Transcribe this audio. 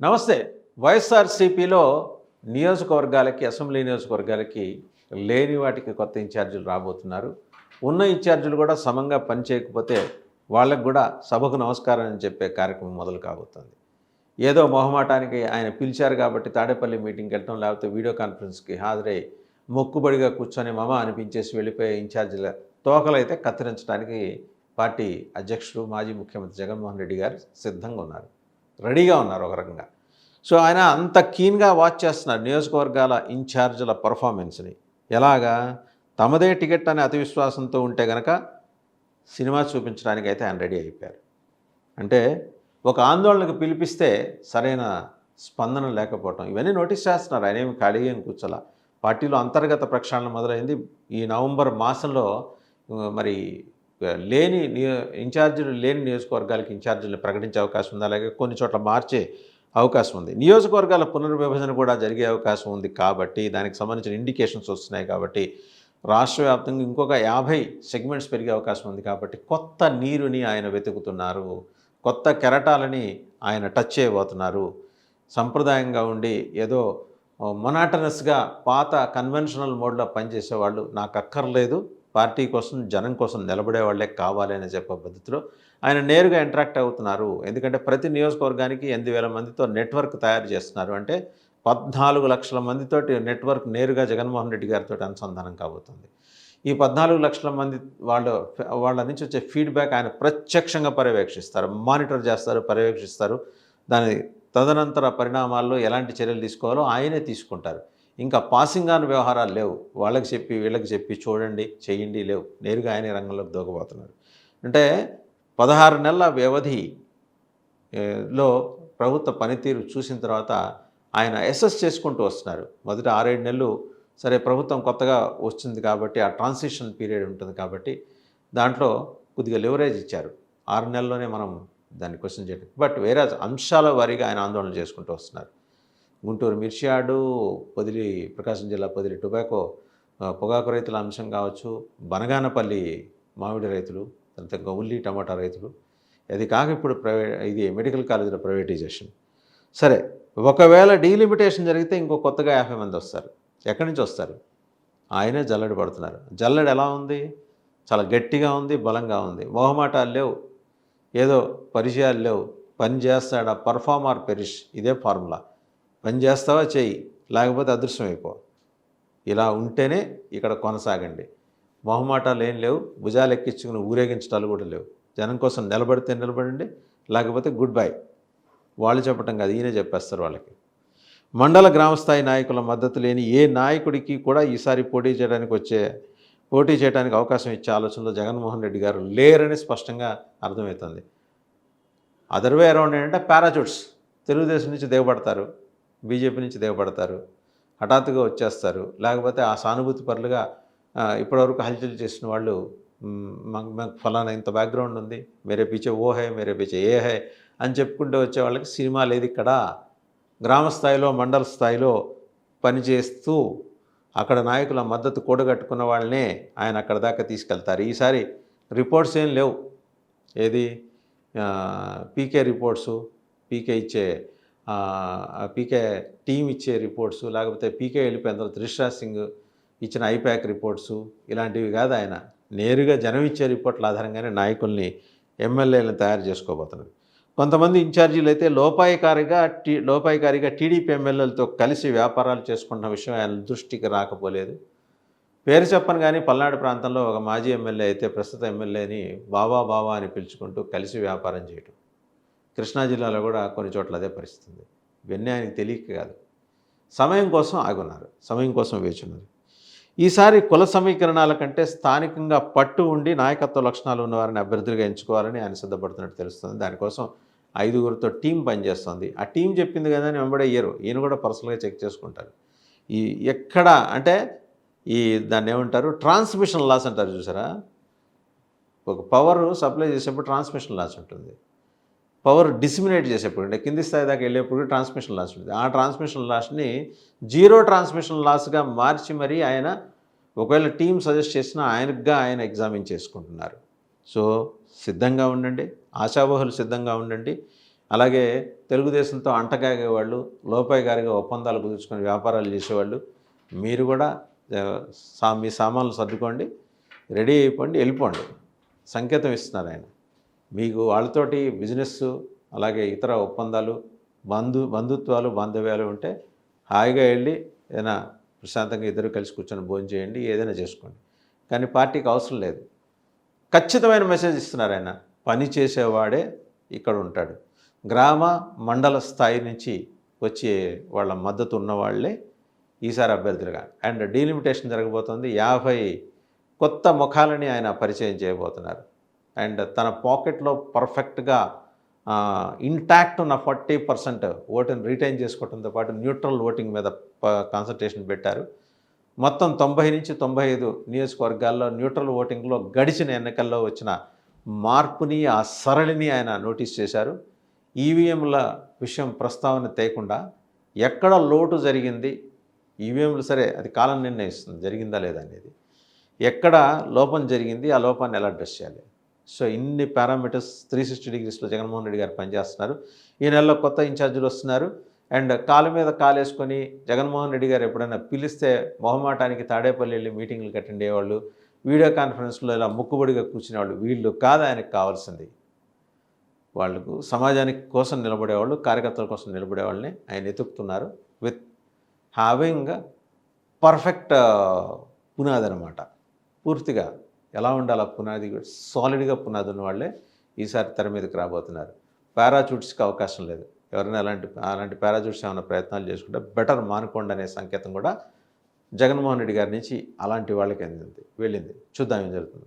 నమస్తే. వైఎస్ఆర్సీపీలో నియోజకవర్గాలకి అసెంబ్లీ నియోజకవర్గాలకి లేని వాటికి కొత్త ఇన్ఛార్జీలు రాబోతున్నారు. ఉన్న ఇన్ఛార్జీలు కూడా సమంగా పనిచేయకపోతే వాళ్ళకు కూడా సభకు నమస్కారం అని చెప్పే కార్యక్రమం మొదలు కాబోతుంది. ఏదో మొహమాటానికి ఆయన పిలిచారు కాబట్టి తాడేపల్లి మీటింగ్కి వెళ్ళటం లేకపోతే వీడియో కాన్ఫరెన్స్కి హాజరై మొక్కుబడిగా కూర్చొని మమ అనిపించేసి వెళ్ళిపోయే ఇన్ఛార్జీల తోకలైతే కత్తిరించడానికి పార్టీ అధ్యక్షుడు మాజీ ముఖ్యమంత్రి జగన్మోహన్ రెడ్డి గారు సిద్ధంగా ఉన్నారు. రెడీగా ఉన్నారు ఒక రకంగా. సో ఆయన అంత కీన్గా వాచ్ చేస్తున్నారు నియోజకవర్గాల ఇన్ఛార్జీల పర్ఫార్మెన్స్ని. ఎలాగా? తమదే టికెట్ అనే అతి విశ్వాసంతో ఉంటే గనక సినిమా చూపించడానికి అయితే ఆయన రెడీ అయిపోయారు. అంటే ఒక ఆందోళనకు పిలిపిస్తే సరైన స్పందన లేకపోవటం ఇవన్నీ నోటీస్ చేస్తున్నారు. ఆయన ఏమి ఖాళీగా ఏం కూర్చోలా. పార్టీలో అంతర్గత ప్రక్షాళన మొదలైంది. ఈ నవంబర్ మాసంలో మరి లేని ఇన్ఛార్జీలు లేని నియోజకవర్గాలకి ఇన్ఛార్జీలు ప్రకటించే అవకాశం ఉంది. అలాగే కొన్ని చోట్ల మార్చే అవకాశం ఉంది. నియోజకవర్గాల పునర్విభజన కూడా జరిగే అవకాశం ఉంది కాబట్టి దానికి సంబంధించిన ఇండికేషన్స్ వస్తున్నాయి కాబట్టి రాష్ట్ర వ్యాప్తంగా ఇంకొక యాభై సెగ్మెంట్స్ పెరిగే అవకాశం ఉంది కాబట్టి కొత్త నీరుని ఆయన వెతుకుతున్నారు. కొత్త కెరటాలని ఆయన టచ్ చేయబోతున్నారు. సంప్రదాయంగా ఉండి ఏదో మొనాటనస్గా పాత కన్వెన్షనల్ మోడ్లో పనిచేసే వాళ్ళు నాకు అక్కర్లేదు. పార్టీ కోసం జనం కోసం నిలబడే వాళ్ళే కావాలి అని చెప్పే పద్ధతిలో ఆయన నేరుగా ఇంటరాక్ట్ అవుతున్నారు. ఎందుకంటే ప్రతి నియోజకవర్గానికి ఎనిమిది వేల మందితో నెట్వర్క్ తయారు చేస్తున్నారు. అంటే పద్నాలుగు లక్షల మందితోటి నెట్వర్క్ నేరుగా జగన్మోహన్ రెడ్డి గారితో అనుసంధానం కాబోతుంది. ఈ పద్నాలుగు లక్షల మంది వాళ్ళ వాళ్ళ నుంచి వచ్చే ఫీడ్బ్యాక్ ఆయన ప్రత్యక్షంగా పర్యవేక్షిస్తారు. మానిటర్ చేస్తారు పర్యవేక్షిస్తారు. దాని తదనంతర పరిణామాల్లో ఎలాంటి చర్యలు తీసుకోవాలో ఆయనే తీసుకుంటారు. ఇంకా పాసింగ్ ఆన్ వ్యవహారాలు లేవు. వాళ్ళకి చెప్పి వీళ్ళకి చెప్పి చూడండి చేయండి లేవు. నేరుగా ఆయనే రంగంలోకి దూకబోతున్నారు అంటే పదహారు నెలల వ్యవధి లో ప్రభుత్వ పనితీరు చూసిన తర్వాత ఆయన అసెస్ చేసుకుంటూ వస్తున్నారు. మొదట ఆరేడు నెలలు సరే ప్రభుత్వం కొత్తగా వచ్చింది కాబట్టి ఆ ట్రాన్సిషన్ పీరియడ్ ఉంటుంది కాబట్టి దాంట్లో కొద్దిగా లివరేజ్ ఇచ్చారు. ఆరు నెలల్లోనే మనం దాన్ని క్వశ్చన్ చేయడం బట్ వేరే అంశాల వారీగా ఆయన ఆందోళన చేసుకుంటూ వస్తున్నారు. గుంటూరు మిర్చియాడు పొదిలి ప్రకాశం జిల్లా పొదిలి టొబాకో పొగాకు రైతుల అంశం కావచ్చు బనగానపల్లి మామిడి రైతులు తర్వాత ఉల్లి టమాటా రైతులు. అది కాక ఇప్పుడు ప్రైవేట్ ఇది మెడికల్ కాలేజీలో ప్రైవేటైజేషన్. సరే ఒకవేళ డీలిమిటేషన్ జరిగితే ఇంకో కొత్తగా యాభై మంది వస్తారు. ఎక్కడి నుంచి వస్తారు? ఆయనే జల్లడి పడుతున్నారు. జల్లడి ఎలా ఉంది? చాలా గట్టిగా ఉంది బలంగా ఉంది. మొహమాటాలు లేవు. ఏదో పరిచయాలు లేవు. పని చేస్తాడా? పర్ఫార్మర్ పెరిష్ ఇదే ఫార్ములా. పని చేస్తావా? చెయ్యి. లేకపోతే అదృశ్యం అయిపో. ఇలా ఉంటేనే ఇక్కడ కొనసాగండి. మొహమాటాలు ఏం లేవు. భుజాలు ఎక్కించుకుని ఊరేగించడాలు కూడా లేవు. జనం కోసం నిలబడితే నిలబడండి. లేకపోతే గుడ్ బై. వాళ్ళు చెప్పటం కాదు. ఈయనే చెప్పేస్తారు వాళ్ళకి. మండల గ్రామస్థాయి నాయకుల మద్దతు లేని ఏ నాయకుడికి కూడా ఈసారి పోటీ చేయడానికి వచ్చే పోటీ చేయడానికి అవకాశం ఇచ్చే ఆలోచనలో జగన్మోహన్ రెడ్డి గారు లేరని స్పష్టంగా అర్థమవుతుంది. అదర్వే అరౌండ్ ఏంటంటే పారాచూట్స్. తెలుగుదేశం నుంచి దిగబడతారు. బీజేపీ నుంచి దిగబడతారు హఠాత్తుగా వచ్చేస్తారు. లేకపోతే ఆ సానుభూతి పరులుగా ఇప్పటివరకు హల్చల్ చేసిన వాళ్ళు మాకు మాకు ఫలానా ఇంత బ్యాక్గ్రౌండ్ ఉంది మేరే పీచే ఓ హై మేరే పీచే ఏ హై అని చెప్పుకుంటూ వచ్చే వాళ్ళకి సినిమా లేదు ఇక్కడ. గ్రామ స్థాయిలో మండల స్థాయిలో పనిచేస్తూ అక్కడ నాయకుల మద్దతు కూడగట్టుకున్న వాళ్ళనే ఆయన అక్కడ దాకా తీసుకెళ్తారు. ఈసారి రిపోర్ట్స్ ఏం లేవు. ఏది? పీకే రిపోర్ట్సు పీకే ఇచ్చే పీకే టీం ఇచ్చే రిపోర్ట్స్ లేకపోతే పీకే వెళ్ళిపోయిన తర్వాత రిషిరాజ్ సింగ్ ఇచ్చిన ఐప్యాక్ రిపోర్ట్స్ ఇలాంటివి కాదు ఆయన. నేరుగా జనం ఇచ్చే రిపోర్ట్ల ఆధారంగానే నాయకుల్ని ఎమ్మెల్యేలను తయారు చేసుకోబోతున్నారు. కొంతమంది ఇన్ఛార్జీలు అయితే లోపాయకారిగా టీ లోపాయకారిగా టీడీపీ ఎమ్మెల్యేలతో కలిసి వ్యాపారాలు చేసుకుంటున్న విషయం ఆయన దృష్టికి రాకపోలేదు. పేరు చెప్పను కానీ పల్నాడు ప్రాంతంలో ఒక మాజీ ఎమ్మెల్యే అయితే ప్రస్తుత ఎమ్మెల్యేని బాబా బాబా అని పిలుచుకుంటూ కలిసి వ్యాపారం చేయటం. కృష్ణా జిల్లాలో కూడా కొన్ని చోట్ల అదే పరిస్థితి ఉంది. ఇవన్నీ ఆయనకి తెలియక కాదు. సమయం కోసం ఆగున్నారు. సమయం కోసం వేచి ఉన్నారు. ఈసారి కుల సమీకరణాల కంటే స్థానికంగా పట్టు ఉండి నాయకత్వ లక్షణాలు ఉన్నవారిని అభ్యర్థులుగా ఎంచుకోవాలని ఆయన సిద్ధపడుతున్నట్టు తెలుస్తుంది. దానికోసం ఐదుగురితో టీం పనిచేస్తుంది. ఆ టీం చెప్పింది కదా అని వెంబడే ఇయ్యరు ఈయన కూడా పర్సనల్గా చెక్ చేసుకుంటారు. ఈ ఎక్కడ అంటే ఈ దాన్ని ఏమంటారు? ట్రాన్స్మిషన్ లాస్ అంటారు చూసారా? ఒక పవర్ సప్లై చేసేప్పుడు ట్రాన్స్మిషన్ లాస్ ఉంటుంది. పవర్ డిసిమినేట్ చేసేప్పుడు అంటే కింది స్థాయి దాకా వెళ్ళేప్పుడు ట్రాన్స్మిషన్ లాస్ ఉంటుంది. ఆ ట్రాన్స్మిషన్ లాస్ని జీరో ట్రాన్స్మిషన్ లాస్గా మార్చి మరీ ఆయన ఒకవేళ టీం సజెస్ట్ చేసినా ఆయనగా ఆయన ఎగ్జామిన్ చేసుకుంటున్నారు. సో సిద్ధంగా ఉండండి ఆశావహులు సిద్ధంగా ఉండండి. అలాగే తెలుగుదేశంతో అంటకాగే వాళ్ళు లోపాయి గారిగా ఒప్పందాలు కుదుర్చుకొని వ్యాపారాలు చేసేవాళ్ళు మీరు కూడా సా మీ సామాన్లు సర్దుకోండి రెడీ అయిపోండి వెళ్ళిపోండి. సంకేతం ఇస్తున్నారు ఆయన. మీకు వాళ్ళతోటి బిజినెస్ అలాగే ఇతర ఒప్పందాలు బంధు బంధుత్వాలు బాంధవ్యాలు ఉంటే హాయిగా వెళ్ళి ఏదైనా ప్రశాంతంగా ఇద్దరు కలిసి కూర్చొని భోజనం చేయండి ఏదైనా చేసుకోండి. కానీ పార్టీకి అవసరం లేదు. ఖచ్చితమైన మెసేజ్ ఇస్తున్నారు ఆయన. పని చేసేవాడే ఇక్కడ ఉంటాడు. గ్రామ మండల స్థాయి నుంచి వచ్చే వాళ్ళ మద్దతు ఉన్న వాళ్ళే ఈసారి అభ్యర్థులుగా. అండ్ డీలిమిటేషన్ జరగబోతోంది. యాభై కొత్త ముఖాలని ఆయన పరిచయం చేయబోతున్నారు. అండ్ తన పాకెట్లో పర్ఫెక్ట్గా ఇంటాక్ట్ ఉన్న ఫార్టీ పర్సెంట్ ఓటును రిటైన్ చేసుకోవడంతో పాటు న్యూట్రల్ ఓటింగ్ మీద కాన్సన్ట్రేషన్ పెట్టారు. మొత్తం తొంభై నుంచి తొంభై ఐదు నియోజకవర్గాల్లో న్యూట్రల్ ఓటింగ్లో గడిచిన ఎన్నికల్లో వచ్చిన మార్పుని ఆ సరళిని ఆయన నోటీస్ చేశారు. ఈవీఎంల విషయం ప్రస్తావన తేకుండా ఎక్కడ లోటు జరిగింది ఈవీఎంలు సరే అది కాలం నిర్ణయిస్తుంది జరిగిందా లేదా అనేది. ఎక్కడ లోపం జరిగింది ఆ లోపాన్ని ఎలా అడ్రస్ చేయాలి? సో ఇన్ని పారామీటర్స్ త్రీ సిక్స్టీ డిగ్రీస్లో జగన్మోహన్ రెడ్డి గారు పనిచేస్తున్నారు. ఈ నెలలో కొత్త ఇన్ఛార్జీలు వస్తున్నారు. అండ్ కాలు మీద కాలేసుకొని జగన్మోహన్ రెడ్డి గారు ఎప్పుడైనా పిలిస్తే మొహమాటానికి తాడేపల్లి వెళ్ళి మీటింగ్లు అటెండ్ అయ్యేవాళ్ళు వీడియో కాన్ఫరెన్స్లో ఇలా ముక్కుబడిగా కూర్చునేవాళ్ళు వీళ్ళు కాదు ఆయనకు కావాల్సింది. వాళ్ళకు సమాజానికి కోసం నిలబడేవాళ్ళు కార్యకర్తల కోసం నిలబడేవాళ్ళని ఆయన ఎతుకుతున్నారు విత్ హ్యావింగ్ పర్ఫెక్ట్ పునాది అనమాట పూర్తిగా ఎలా ఉండాలి ఆ పునాది? సాలిడ్గా పునాది ఉన్న వాళ్ళే ఈసారి తెర మీదకి రాబోతున్నారు. పారాచూట్స్కి అవకాశం లేదు. ఎవరైనా అలాంటి అలాంటి పారాచూట్స్ ఏమైనా ప్రయత్నాలు చేసుకుంటే బెటర్ మానుకోండి అనే సంకేతం కూడా జగన్మోహన్ రెడ్డి గారి నుంచి అలాంటి వాళ్ళకి అందింది వెళ్ళింది. చూద్దాం ఏం జరుగుతుంది.